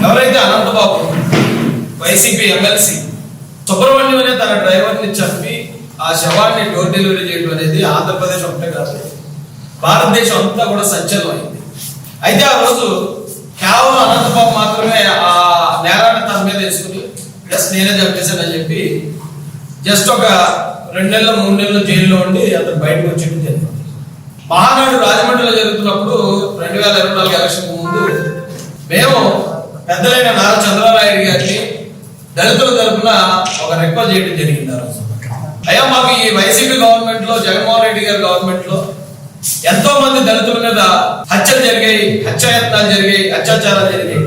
ఎవరైతే Anantha Babu YCP MLC Subrahmanyam అనే తన డ్రైవర్ని చంపి ఆ శవాన్ని డోర్ డెలివరీ చేయడం అనేది ఆంధ్రప్రదేశ్ ఒకటే కాదు. భారతదేశం అంతా కూడా సంచలనమైంది అయితే ఆ రోజు కేవలం అనంతబాబు మాత్రమే ఆ నేరాన్ని తన మీద వేసుకుని జస్ట్ నేనే చంపేశానని చెప్పి జస్ట్ ఒక రెండు నెలలు మూడు నెలలు జైల్లో ఉండి అతను బయటకు వచ్చి జరిగింది. మహానాడు రాజమండ్రిలో జరుగుతున్నప్పుడు రెండు వేల ఇరవై నాలుగు ఎలక్షన్ ముందు మేము పెద్దలైన నారా చంద్రబాబు గారిని దళితుల తరపున ఒక రిక్వెస్ట్ చేయడం జరిగింది ఆ రోజు. అయ్యా మాకు ఈ వైసీపీ గవర్నమెంట్లో జగన్మోహన్ రెడ్డి గారి గవర్నమెంట్లో ఎంతో మంది దళితుల మీద హత్యలు జరిగాయి హత్యాయత్నాలు జరిగాయి అత్యాచారాలు జరిగాయి.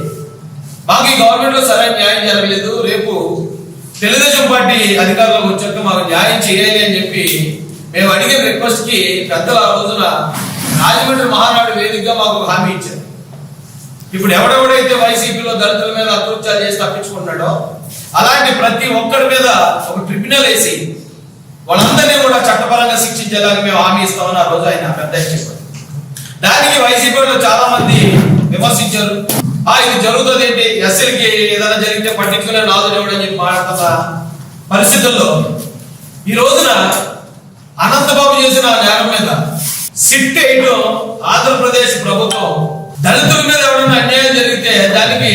మాకు ఈ గవర్నమెంట్లో సరైన న్యాయం జరగలేదు. రేపు తెలుగుదేశం పార్టీ అధికారంలోకి వచ్చాక మాకు న్యాయం చేయాలి అని చెప్పి మేము అడిగే రిక్వెస్ట్కి పెద్దలు ఆ రోజున రాజమండ్రి మహానాడు వేదికగా మాకు హామీ ఇచ్చారు. ఇప్పుడు ఎవడెవడైతే వైసీపీలో దళితుల మీద అకృత్యాలు చేసి తప్పించుకుంటున్నాడో అలాంటి ప్రతి ఒక్కరి మీద ఒక ట్రిబ్యునల్ వేసి వాళ్ళందరినీ కూడా చట్టపరంగా శిక్షించేలాగా మేము హామీ ఇస్తామని ఆ రోజు ఆయన పెద్ద చెప్పారు దానికి వైసీపీ వాళ్ళు చాలా మంది విమర్శించారు. ఆ ఇది జరుగుతుంది ఏంటి ఎస్ఎల్కి ఏదైనా జరిగితే పర్టికులర్ నాదు ఇవ్వడం చెప్పి మాట్లాడుతున్న పరిస్థితుల్లో ఈ రోజున అనంతబాబు చేసిన నేరం మీద సిట్ వేయడం ఆంధ్రప్రదేశ్ ప్రభుత్వం దళితుల మీద ఎవరైనా అన్యాయం జరిగితే దానికి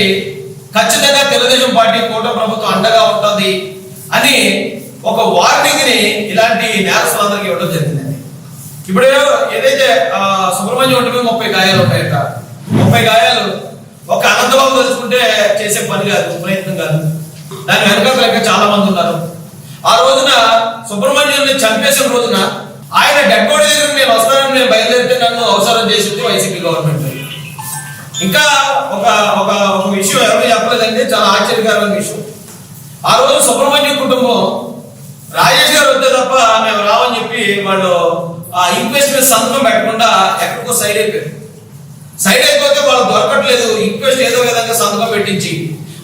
ఖచ్చితంగా తెలుగుదేశం పార్టీ కూటమి ప్రభుత్వం అండగా ఉంటుంది అని ఒక వార్నింగ్ని ఇలాంటి నేరస్తులందరికీ ఇవ్వడం జరిగిందండి. ఇప్పుడు ఏదైతే సుబ్రహ్మణ్యం ఉంటుంది ముప్పై గాయాలు ఉన్నాయట. ముప్పై గాయాలు ఒక అనంతబాబు తెలుసుకుంటే చేసే పని కాదు ప్రయత్నం కాదు. దాని వెనక లెక్క చాలా మంది ఉన్నారు. ఆ రోజున సుబ్రహ్మణ్యం చంపేసిన రోజున ఆయన డెడ్ బాడీ దగ్గర నేను వస్తానని నేను బయలుదేరితే నన్ను అవసరం చేసింది వైసీపీ గవర్నమెంట్. ఇంకా ఒక ఒక ఒక విషయం ఎవరు చెప్పలేదంటే చాలా ఆశ్చర్యకరమైన విషయం. ఆ రోజు సుబ్రహ్మణ్య కుటుంబం రాజేష్ గారు వద్దే తప్ప మేము రావని చెప్పి వాళ్ళు ఆ ఇంక్వెస్ట్ మీద సంతకం పెట్టకుండా ఎక్కడికో సైడ్ అయిపోయారు. సైడ్ అయిపోతే వాళ్ళు దొరకట్లేదు ఇంక్వెస్ట్ ఏదో విధంగా సంతకం పెట్టించి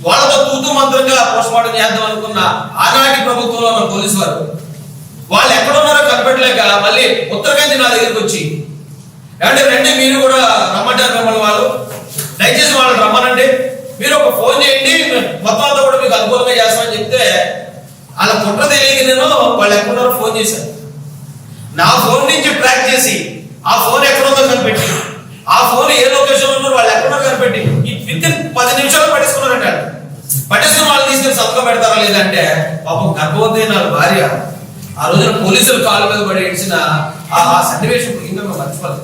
వాళ్ళతో తూతు మంత్రంగా పోస్ట్ మార్టం చేద్దాం అనుకున్న ఆనాటి ప్రభుత్వంలో ఉన్న పోలీసు వారు. వాళ్ళు ఎక్కడున్నారో కనిపెట్టలేక మళ్ళీ ఉత్తరకాంతి నా దగ్గరికి వచ్చి అంటే రండి మీరు కూడా రమ్మంటారు మిమ్మల్ని వాళ్ళు. దయచేసి వాళ్ళని రమ్మనండి. మీరు ఒక ఫోన్ చేయండి మొత్తం అంతా కూడా మీకు అనుకూలంగా చేస్తామని చెప్తే వాళ్ళ కుట్ర తెలియక నేను వాళ్ళు ఎక్కడున్నారో ఫోన్ చేశాను నా ఫోన్ నుంచి ట్రాక్ చేసి ఆ ఫోన్ ఎక్కడుందో కనిపెట్టి ఆ ఫోన్ ఏ లొకేషన్ ఉన్నారో వాళ్ళు ఎక్కడున్నారో కనిపెట్టి విత్ ఇన్ పది నిమిషాలు పట్టించుకున్నారంట పట్టేసుకుని వాళ్ళు తీసుకుని సంతకం పెడతారా లేదంటే పాపం గర్భవతి నా వాళ్ళ భార్య ఆ రోజున పోలీసులు కాళ్ళ మీద పడి ఏడ్చిన ఆ సన్నివేశం ఇంకా మర్చిపోలేదు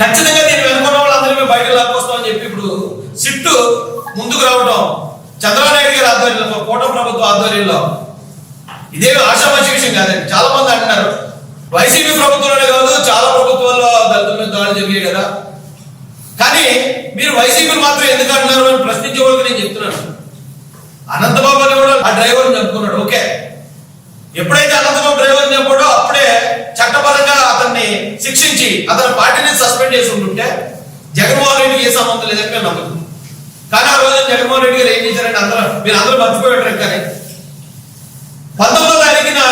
ఖచ్చితంగా నేను వెనుక మేము బయటకు లాక్కొస్తామని చెప్పి ఇప్పుడు సిట్టు ముందుకు రావడం చంద్రబాబు గారి ఆధ్వర్యంలో కూటమి ప్రభుత్వ ఆధ్వర్యంలో ఇదే ఆశామాషి విషయం కాదండి. చాలా మంది అంటున్నారు. వైసీపీ ప్రభుత్వంలోనే కాదు చాలా ప్రభుత్వాల్లో దళితుల మీద దాడులు జరిగాయి కదా. కానీ మీరు వైసీపీ మాత్రం ఎందుకు అంటున్నారు అని ప్రశ్నించే వాళ్ళకి నేను చెప్తున్నాను. అనంతబాబు అని కూడా ఆ డ్రైవర్ని చంపుకున్నాడు. ఓకే. ఎప్పుడైతే అనంతబాబు డ్రైవర్ చంపాడో అప్పుడే చట్టపరంగా అతన్ని శిక్షించి అతని పార్టీని సస్పెండ్ చేసి ఉంటుంటే జగన్మోహన్ రెడ్డి ఏ సంబంధం లేదని మేము నమ్ముతున్నాం. కానీ ఆ రోజు జగన్మోహన్ రెడ్డి గారు ఏం చేశారంటే అందరూ మీరు అందరూ మర్చిపోయారు కానీ పంతొమ్మిదో తారీఖున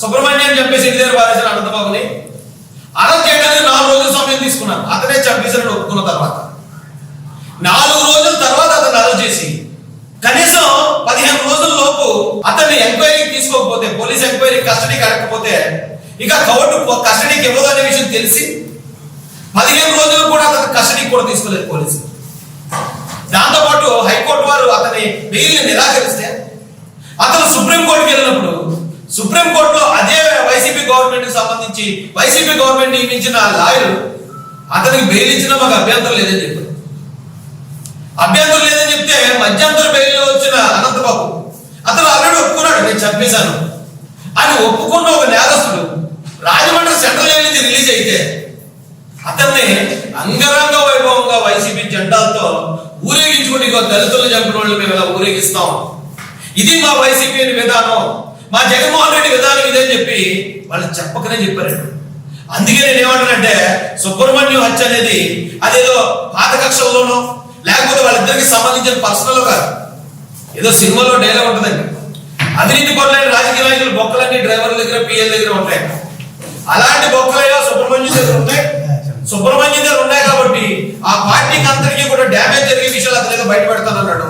సుబ్రహ్మణ్యం చంపేసి ఇంటి దగ్గర పారేశారు అనంతబాబుని అరెస్ట్ చేయడానికి నాలుగు రోజుల సమయం తీసుకున్నాను. అతనే చంపేశారని ఒప్పుకున్న తర్వాత. నాలుగు రోజుల తర్వాత అతను అరెస్ట్ చేసి కనీసం పదిహేను రోజుల లోపు అతన్ని ఎంక్వైరీకి తీసుకోకపోతే పోలీస్ ఎంక్వైరీ కస్టడీకి అడగకపోతే ఇక కోర్టు కస్టడీకి ఇవ్వదు అనే విషయం తెలిసి పదిహేను రోజులు కూడా అతను కస్టడీకి కూడా తీసుకోలేదు పోలీసు దాంతోపాటు హైకోర్టు వారు అతని బెయిల్ని నిరాకరిస్తే అతను సుప్రీంకోర్టుకి వెళ్ళినప్పుడు సుప్రీంకోర్టులో అదే వైసీపీ గవర్నమెంట్కి సంబంధించి వైసీపీ గవర్నమెంట్ నియమించిన లాయర్ అతనికి బెయిల్ ఇచ్చినా మాకు అభ్యంతరం లేదని చెప్పారు. అభ్యంతరం లేదని చెప్తే మధ్యంతర బెయిల్లో వచ్చిన అనంతబాబు అతను ఆల్రెడీ ఒప్పుకున్నాడు నేను చంపేశాను అని ఒప్పుకున్న ఒక నేరస్తుడు రాజమండ్రి సెంట్రల్ లెవెల్ నుంచి రిలీజ్ అయితే అతన్ని అంగరంగ వైభవంగా వైసీపీ జెండాలతో ఊరేగించుకుని దళితులు చంపిన వాళ్ళు మేము ఇలా ఊరేగిస్తాం. ఇది మా వైసీపీ విధానం. మా జగన్మోహన్ రెడ్డి విధానం ఇదని చెప్పి వాళ్ళు చెప్పకనే చెప్పారండి. అందుకే నేను ఏమంటానంటే సుబ్రహ్మణ్యం హత్య అనేది అదేదో పాత కక్షల్లోనో లేకపోతే వాళ్ళిద్దరికి సంబంధించిన పర్సనల్ కాదు. ఏదో సినిమాలో డైలాగ్ ఉంటుందండి. అవినీతి పరులైన రాజకీయ నాయకులు బొక్కలన్నీ డ్రైవర్ల దగ్గర పిఎల్ దగ్గర ఉంటాయి. అలాంటి బొక్కలయ్యా సుబ్రహ్మణ్యం దగ్గర ఉంటాయి సుబ్రహ్మణ్యం గారు ఉన్నాయి కాబట్టి ఆ పార్టీకి అందరికీ కూడా డ్యామేజ్ జరిగే విషయాలు అతను ఏదో బయటపెడతానన్నాడు.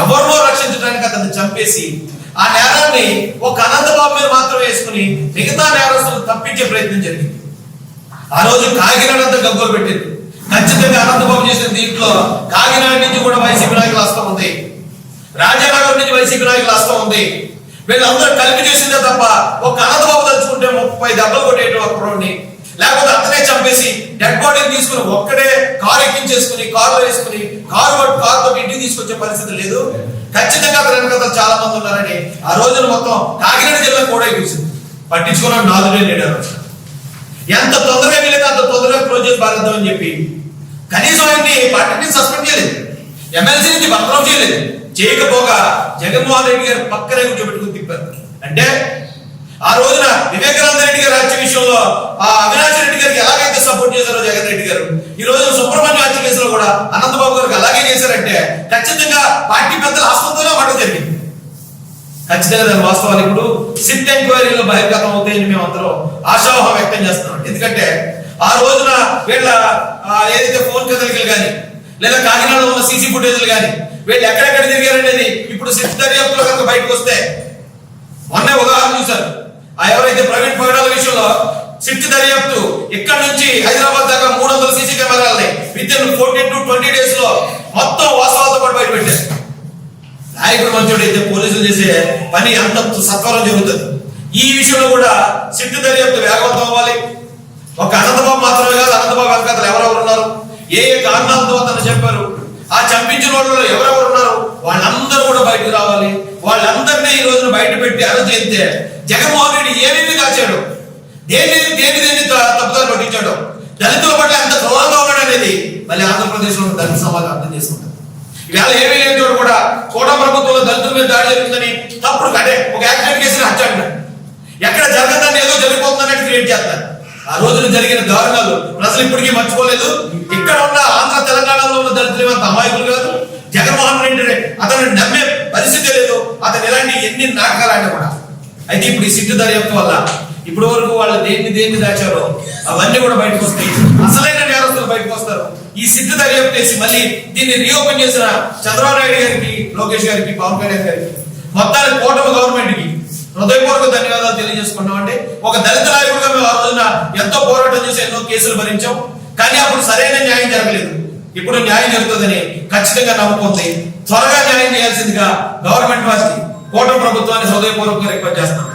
ఎవరినో రక్షించడానికి అతన్ని చంపేసి ఆ నేరాన్ని ఒక అనంతబాబు మీద మాత్రం వేసుకుని మిగతా నేరస్తులను తప్పించే ప్రయత్నం జరిగింది. ఆ రోజు కాకినాడ అంతా గగ్గోలు పెట్టింది. ఖచ్చితంగా అనంతబాబు చేసిన దీంట్లో కాకినాడ నుంచి కూడా వైసీపీ నాయకుల హస్తం ఉంది. రాజానగరం నుంచి వైసీపీ నాయకుల హస్తం ఉంది. వీళ్ళందరూ కలిపి చేసిందే తప్ప ఒక అనంతబాబు తలుచుకుంటే ముప్పై దెబ్బలు కొట్టేటువంటి ఒకరోని లేకపోతే అతనే చంపేసి డెడ్ బాడీని తీసుకుని ఒక్కడే కారు ఎక్కించేసుకుని కారులో వేసుకుని కారు కారు తోటి ఇంటికి తీసుకొచ్చే పరిస్థితి లేదు. ఖచ్చితంగా అతని చాలా మంది ఉన్నారని ఆ రోజున మొత్తం కాకినాడ జిల్లా కూడా ఎగిరిసింది పట్టించుకున్న నాలుగే లేడారు. ఎంత తొందరగా వీలైతే అంత తొందరగా క్లోజ్ చేసి పారేద్దాం అని చెప్పి కనీసం ఆయన్ని పార్టీ సస్పెండ్ చేయలేదు. ఎమ్మెల్సీ నుంచి భద్రం చేయలేదు. చేయకపోగా జగన్మోహన్ రెడ్డి గారు పక్కనే కూర్చోబెట్టుకుని తిప్పారు. అంటే ఆ రోజున వివేకానంద రెడ్డి గారి రాజ్య విషయంలో ఆ అవినాష్ రెడ్డి గారికి ఎలాగైతే సపోర్ట్ చేశారో జగన్ రెడ్డి గారు ఈ రోజు సుబ్రహ్మణ్య హత్య కేసులో కూడా అనంతబాబు గారికి అలాగే చేశారంటే ఖచ్చితంగా పార్టీ పెద్దల ఆస్పత్రిలో మాట జరిగింది. ఖచ్చితంగా దాని వాస్తవాలు ఇప్పుడు సిట్ ఎంక్వైరీలో బహిర్గతం అవుతాయని మేము అందరం ఆశావహం వ్యక్తం చేస్తున్నాం. ఎందుకంటే ఆ రోజున వీళ్ళ ఏదైతే ఫోన్ కదలికలు కానీ లేదా కాకినాడలో ఉన్న సీసీ ఫుటేజ్లు కానీ వీళ్ళు ఎక్కడెక్కడ తిరిగారనేది ఇప్పుడు సిట్ దర్యాప్తులో కనుక బయటకు వస్తే మొన్న ఉదాహరణ చూశారు. ఆ ఎవరైతే ప్రవీణ్ పగడాల విషయంలో సిట్ దర్యాప్తు ఇక్కడ నుంచి హైదరాబాద్ దాకా మూడు వందల సీసీ కెమెరాలని with in fourteen to twenty డేస్లో మొత్తం వాస్తవాలతో పాటు బయట పెట్టారు. నాయకుడు మంత్రుడు అయితే పోలీసులు చేసే పని అంత సత్వరం జరుగుతుంది. ఈ విషయంలో కూడా సిట్టు దర్యాప్తు వేగవంతం అవ్వాలి. ఒక అనంతబాబు మాత్రమే కాదు అనంతబాబు వెనకాతలు ఎవరెవరు ఉన్నారు? ఏ ఏ కారణాలతో అతను చెప్పారు ఆ చంపించిన వాళ్ళు ఎవరెవరు ఉన్నారు? వాళ్ళందరూ కూడా బయటకు రావాలి. వాళ్ళందరినీ ఈ రోజున బయట పెట్టి అరెస్ట్ చేస్తే జగన్మోహన్ రెడ్డి ఏమేమి కాచాడు? దేని దేని దేని త- తప్పుదారు పట్టించాడు? దళితుల పట్ల ఎంత క్రూరంగా ఉన్నాడు అనేది మళ్ళీ ఆంధ్రప్రదేశ్లో దళిత సమాజం అర్థం చేసుకుంటారు. ఇవాళ ఏమీ లేని చోట కూడా కోట ప్రభుత్వంలో దళితుల మీద దాడి జరుగుతుందని తప్పుడు అంటే ఒక యాక్సిడెంట్ కేసుని హత్య అంటారు ఎక్కడ జరగదని ఏదో జరిగిపోతుందని క్రియేట్ చేస్తారు ఆ రోజున జరిగిన దారుణాలు ప్రజలు ఇప్పటికీ మర్చిపోలేదు. ఇక్కడ ఉన్న ఆంధ్ర తెలంగాణలో ఉన్న దళితులు అంత అమాయకులు కాదు. జగన్మోహన్ రెడ్డి అతను నమ్మే పరిస్థితి లేదు. అతను ఇలాంటి ఎన్ని నాటకాలు ఆడినా కూడా. అయితే ఇప్పుడు ఈ సిద్ధు దర్యాప్తు వల్ల ఇప్పటి వరకు వాళ్ళు దేన్ని దేన్ని దాచారో అవన్నీ కూడా బయటకు వస్తాయి. అసలైన నేరస్తులు బయటకు వస్తారు. ఈ సిద్ధ దర్యాప్తు చేసి మళ్ళీ దీన్ని రీఓపెన్ చేసిన చంద్రబాబు నాయుడు గారికి లోకేష్ గారికి పవన్ కళ్యాణ్ గారికి మొత్తానికి కూటమి గవర్నమెంట్కి హృదయపూర్వక ధన్యవాదాలు తెలియజేసుకున్నాం అంటే ఒక దళిత నాయకుడిగా మేము ఆ రోజున ఎంతో పోరాటం చేసి ఎన్నో కేసులు భరించాం. కానీ అప్పుడు సరైన న్యాయం జరగలేదు. ఇప్పుడు న్యాయం జరుగుతుందని ఖచ్చితంగా నమ్ముకుంది త్వరగా న్యాయం చేయాల్సిందిగా గవర్నమెంట్ వారికి కూటమి ప్రభుత్వాన్ని హృదయపూర్వకంగా రిక్వెస్ట్ చేస్తాను